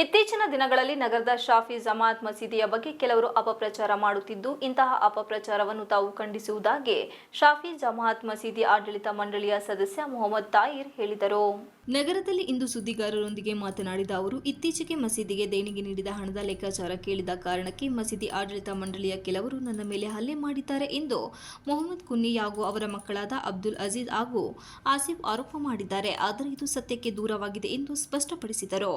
ಇತ್ತೀಚಿನ ದಿನಗಳಲ್ಲಿ ನಗರದ ಶಾಫಿ ಜಮಾತ್ ಮಸೀದಿಯ ಬಗ್ಗೆ ಕೆಲವರು ಅಪಪ್ರಚಾರ ಮಾಡುತ್ತಿದ್ದು, ಇಂತಹ ಅಪಪ್ರಚಾರವನ್ನು ತಾವು ಖಂಡಿಸುವುದಾಗಿ ಶಾಫಿ ಜಮಾತ್ ಮಸೀದಿ ಆಡಳಿತ ಮಂಡಳಿಯ ಸದಸ್ಯ ಮೊಹಮ್ಮದ್ ತಾಯಿರ್ ಹೇಳಿದರು. ನಗರದಲ್ಲಿ ಇಂದು ಸುದ್ದಿಗಾರರೊಂದಿಗೆ ಮಾತನಾಡಿದ ಅವರು, ಇತ್ತೀಚೆಗೆ ಮಸೀದಿಗೆ ದೇಣಿಗೆ ನೀಡಿದ ಹಣದ ಲೆಕ್ಕಾಚಾರ ಕೇಳಿದ ಕಾರಣಕ್ಕೆ ಮಸೀದಿ ಆಡಳಿತ ಮಂಡಳಿಯ ಕೆಲವರು ನನ್ನ ಮೇಲೆ ಹಲ್ಲೆ ಮಾಡಿದ್ದಾರೆ ಎಂದು ಮೊಹಮ್ಮದ್ ಕುನ್ನಿ ಹಾಗೂ ಅವರ ಮಕ್ಕಳಾದ ಅಬ್ದುಲ್ ಅಜೀಜ್ ಹಾಗೂ ಆಸಿಫ್ ಆರೋಪ ಮಾಡಿದ್ದಾರೆ. ಆದರೆ ಇದು ಸತ್ಯಕ್ಕೆ ದೂರವಾಗಿದೆ ಎಂದು ಸ್ಪಷ್ಟಪಡಿಸಿದರು.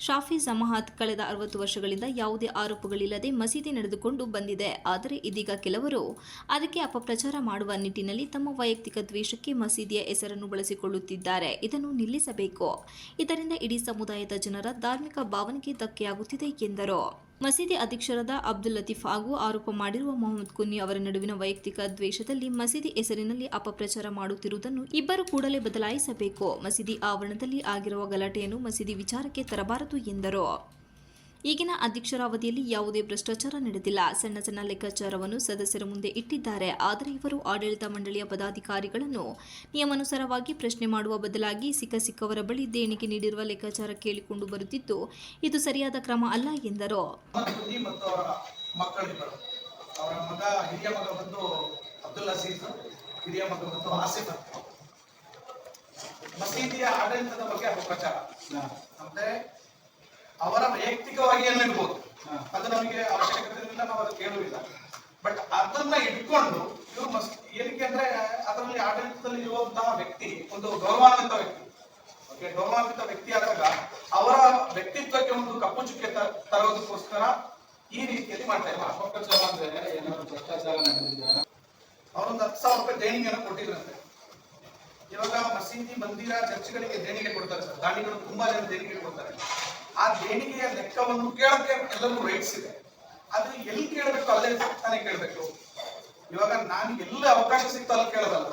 ಶಾಫಿ ಜಮಾಅತ್ ಕಳೆದ ಅರವತ್ತು ವರ್ಷಗಳಿಂದ ಯಾವುದೇ ಆರೋಪಗಳಿಲ್ಲದೆ ಮಸೀದಿ ನಡೆದುಕೊಂಡು ಬಂದಿದೆ. ಆದರೆ ಇದೀಗ ಕೆಲವರು ಅದಕ್ಕೆ ಅಪಪ್ರಚಾರ ಮಾಡುವ ನಿಟ್ಟಿನಲ್ಲಿ ತಮ್ಮ ವೈಯಕ್ತಿಕ ದ್ವೇಷಕ್ಕೆ ಮಸೀದಿಯ ಹೆಸರನ್ನು ಬಳಸಿಕೊಳ್ಳುತ್ತಿದ್ದಾರೆ. ಇದನ್ನು ನಿಲ್ಲಿಸಬೇಕು. ಇದರಿಂದ ಇಡೀ ಸಮುದಾಯದ ಜನರ ಧಾರ್ಮಿಕ ಭಾವನೆಗೆ ಧಕ್ಕೆಯಾಗುತ್ತಿದೆ ಎಂದರು. ಮಸೀದಿ ಅಧ್ಯಕ್ಷರಾದ ಅಬ್ದುಲ್ ಲತೀಫ್ ಹಾಗೂ ಆರೋಪ ಮಾಡಿರುವ ಮೊಹಮ್ಮದ್ ಕುನ್ನಿ ಅವರ ನಡುವಿನ ವೈಯಕ್ತಿಕ ದ್ವೇಷದಲ್ಲಿ ಮಸೀದಿ ಹೆಸರಿನಲ್ಲಿ ಅಪಪ್ರಚಾರ ಮಾಡುತ್ತಿರುವುದನ್ನು ಇಬ್ಬರು ಕೂಡಲೇ ಬದಲಾಯಿಸಬೇಕು. ಮಸೀದಿ ಆವರಣದಲ್ಲಿ ಆಗಿರುವ ಗಲಾಟೆಯನ್ನು ಮಸೀದಿ ವಿಚಾರಕ್ಕೆ ತರಬಾರದು ಎಂದರು. ಈಗಿನ ಅಧ್ಯಕ್ಷರ ಅವಧಿಯಲ್ಲಿ ಯಾವುದೇ ಭ್ರಷ್ಟಾಚಾರ ನಡೆದಿಲ್ಲ. ಸಣ್ಣ ಸಣ್ಣ ಲೆಕ್ಕಾಚಾರವನ್ನು ಸದಸ್ಯರ ಮುಂದೆ ಇಟ್ಟಿದ್ದಾರೆ. ಆದರೆ ಇವರು ಆಡಳಿತ ಮಂಡಳಿಯ ಪದಾಧಿಕಾರಿಗಳನ್ನು ನಿಯಮಾನುಸಾರವಾಗಿ ಪ್ರಶ್ನೆ ಮಾಡುವ ಬದಲಾಗಿ ಸಿಕ್ಕ ಸಿಕ್ಕವರ ಬಳಿ ದೇಣಿಗೆ ನೀಡಿರುವ ಲೆಕ್ಕಾಚಾರ ಕೇಳಿಕೊಂಡು ಬರುತ್ತಿದ್ದು ಇದು ಸರಿಯಾದ ಕ್ರಮ ಅಲ್ಲ ಎಂದರು. ಮತ್ತು ಅವರ ಮಕ್ಕಳಿಬ್ಬರು. ಅವರ ಮಗ ಹಿರಿಯ ಮಗ ಬಂದು ಅಬ್ದುಲ್ ಅಜೀಜ್ ಹಿರಿಯ ಮಗ ಬಂದು ಆಸಿಫ್ ಅಂತ. ಮಸೀದಿಯ ಆಡಳಿತದ ಬಗ್ಗೆ ಅಪಪ್ರಚಾರ ಅಂದ್ರೆ ಅವರ ವೈಯಕ್ತಿಕವಾಗಿ ಏನಿರ್ಬೋದು ಅದು ನಮಗೆ ಅವಶ್ಯಕತೆ ಇಲ್ಲ ನಾವು ಅದು ಕೇಳುವುದಿಲ್ಲ. ಬಟ್ ಅದನ್ನ ಇಟ್ಕೊಂಡು ಇವರು ಮಸ್ ಏನಕ್ಕೆ ಅಂದ್ರೆ ಅದರಲ್ಲಿ ಆಡಳಿತದಲ್ಲಿ ಇರುವಂತಹ ವ್ಯಕ್ತಿ ಒಂದು ಗೌರವಾನ್ವಿತ ವ್ಯಕ್ತಿ. ಓಕೆ ಗೌರವಾನ್ವಿತ ವ್ಯಕ್ತಿ ಆದಾಗ ಅವರ ವ್ಯಕ್ತಿತ್ವಕ್ಕೆ ಒಂದು ಕಪ್ಪು ಚುಕ್ಕೆ ತರೋದಕ್ಕೋಸ್ಕರ ಈ ರೀತಿಯಲ್ಲಿ ಮಾಡ್ತಾ ಇಲ್ಲ ಅಪಕಚಾರ ಅಂದ್ರೆ ಏನಾದ್ರು ಭ್ರಷ್ಟಾಚಾರ ನಡೆದಿದ್ದಾರೆ ಅವರೊಂದು ಹತ್ತು ಸಾವಿರ ರೂಪಾಯಿ ದೇಣಿಗೆಯನ್ನು ಕೊಟ್ಟಿದ್ರಂತೆ. ಇವಾಗ ಮಸೀದಿ ಮಂದಿರ ಚರ್ಚ್ಗಳಿಗೆ ದೇಣಿಗೆ ಕೊಡ್ತಾರೆ ಸರ್. ದಾನಿಗಳು ತುಂಬಾ ಜನ ದೇಣಿಗೆ ಕೊಡ್ತಾರೆ. ಆ ದೇಣಿಗೆಯ ಲೆಕ್ಕವನ್ನು ಕೇಳಕ್ಕೆ ಎಲ್ಲರೂ ರೈಟ್ಸ್ ಇದೆ ಅದು ಎಲ್ಲಿ ಕೇಳಬೇಕು ಅಲ್ಲೇ ತಾನೇ ಕೇಳಬೇಕು. ಇವಾಗ ನಾನು ಎಲ್ಲ ಅವಕಾಶ ಸಿಕ್ತು ಅಲ್ಲಿ ಕೇಳೋದಲ್ಲ.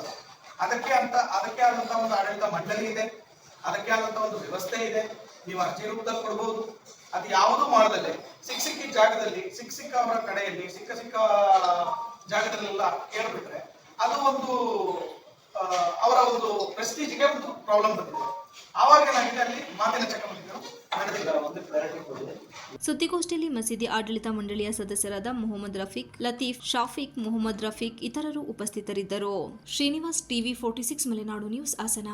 ಅದಕ್ಕೆ ಅಂತ, ಅದಕ್ಕೆ ಆದಂತ ಒಂದು ಆಡಳಿತ ಮಂಡಳಿ ಇದೆ. ಅದಕ್ಕೆ ಆದಂತ ಒಂದು ವ್ಯವಸ್ಥೆ ಇದೆ. ನೀವು ಅರ್ಜಿ ರೂಪದಲ್ಲಿ ಕೊಡ್ಬೋದು. ಅದು ಯಾವುದು ಮಾಡದಲ್ಲೇ. ಸಿಕ್ಕ ಸಿಕ್ಕಿ ಜಾಗದಲ್ಲಿ, ಸಿಕ್ಕ ಸಿಕ್ಕ ಅವರ ಕಡೆಯಲ್ಲಿ, ಸಿಕ್ಕ ಸಿಕ್ಕ ಜಾಗದಲ್ಲೆಲ್ಲ ಕೇಳ್ಬಿಟ್ರೆ ಅದು ಒಂದು ಅವರ ಒಂದು ಪ್ರೆಸ್ಟೀಜ್ಗೆ ಒಂದು ಪ್ರಾಬ್ಲಮ್ ಬಂದಿದೆ. ಸುದ್ದಿಗೋಷ್ಠಿಯಲ್ಲಿ ಮಸೀದಿ ಆಡಳಿತ ಮಂಡಳಿಯ ಸದಸ್ಯರಾದ ಮೊಹಮ್ಮದ್ ರಫೀಕ್, ಲತೀಫ್, ಶಾಫಿಕ್, ಮೊಹಮ್ಮದ್ ರಫೀಕ್ ಇತರರು ಉಪಸ್ಥಿತರಿದ್ದರು. Srinivas TV forty six, Malenadu news, Hassan.